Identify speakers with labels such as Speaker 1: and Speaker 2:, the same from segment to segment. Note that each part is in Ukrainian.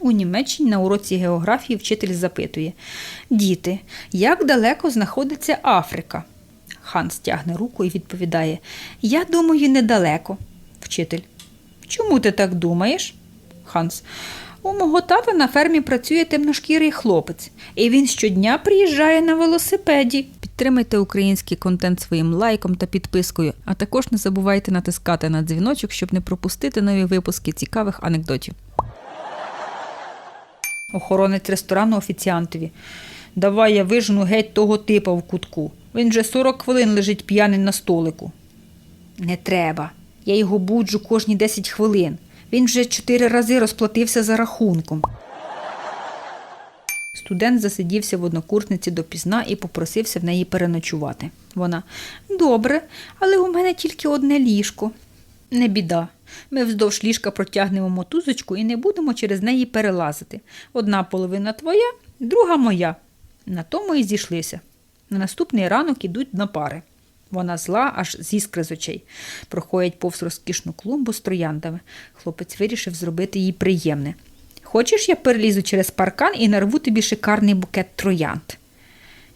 Speaker 1: У Німеччині на уроці географії вчитель запитує: Діти, як далеко знаходиться Африка? Ханс тягне руку і відповідає: Я думаю, недалеко. Вчитель. Чому ти так думаєш? Ханс. У мого тата на фермі працює темношкірий хлопець, і він щодня приїжджає на велосипеді. Підтримайте український контент своїм лайком та підпискою, а також не забувайте натискати на дзвіночок, щоб не пропустити нові випуски цікавих анекдотів. Охоронець ресторану офіціантові. Давай я вижену геть того типа в кутку. Він вже 40 хвилин лежить п'яний на столику. Не треба. Я його буджу кожні 10 хвилин. Він вже чотири рази розплатився за рахунком. Студент засидівся в однокурсниці допізна і попросився в неї переночувати. Вона добре, але у мене тільки одне ліжко. Не біда. Ми вздовж ліжка протягнемо мотузочку і не будемо через неї перелазити. Одна половина твоя, друга моя. На тому і зійшлися. На наступний ранок ідуть на пари. Вона зла, аж з іскри з очей. Проходять повз розкішну клумбу з трояндами. Хлопець вирішив зробити їй приємне. Хочеш, я перелізу через паркан і нарву тобі шикарний букет троянд.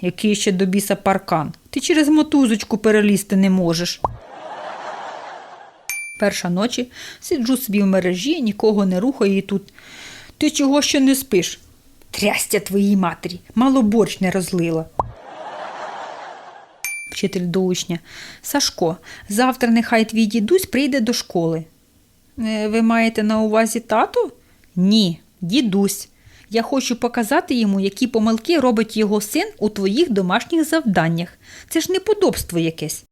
Speaker 1: Який ще до біса паркан? Ти через мотузочку перелізти не можеш. Перша ночі сиджу собі в мережі, нікого не рухаю і тут. Ти чого ще не спиш? Трястя твоїй матері, мало борщ не розлила. Вчитель до учня. Сашко, завтра нехай твій дідусь прийде до школи. «Е, Ви маєте на увазі тату? Ні, дідусь. Я хочу показати йому, які помилки робить його син у твоїх домашніх завданнях. Це ж неподобство якесь.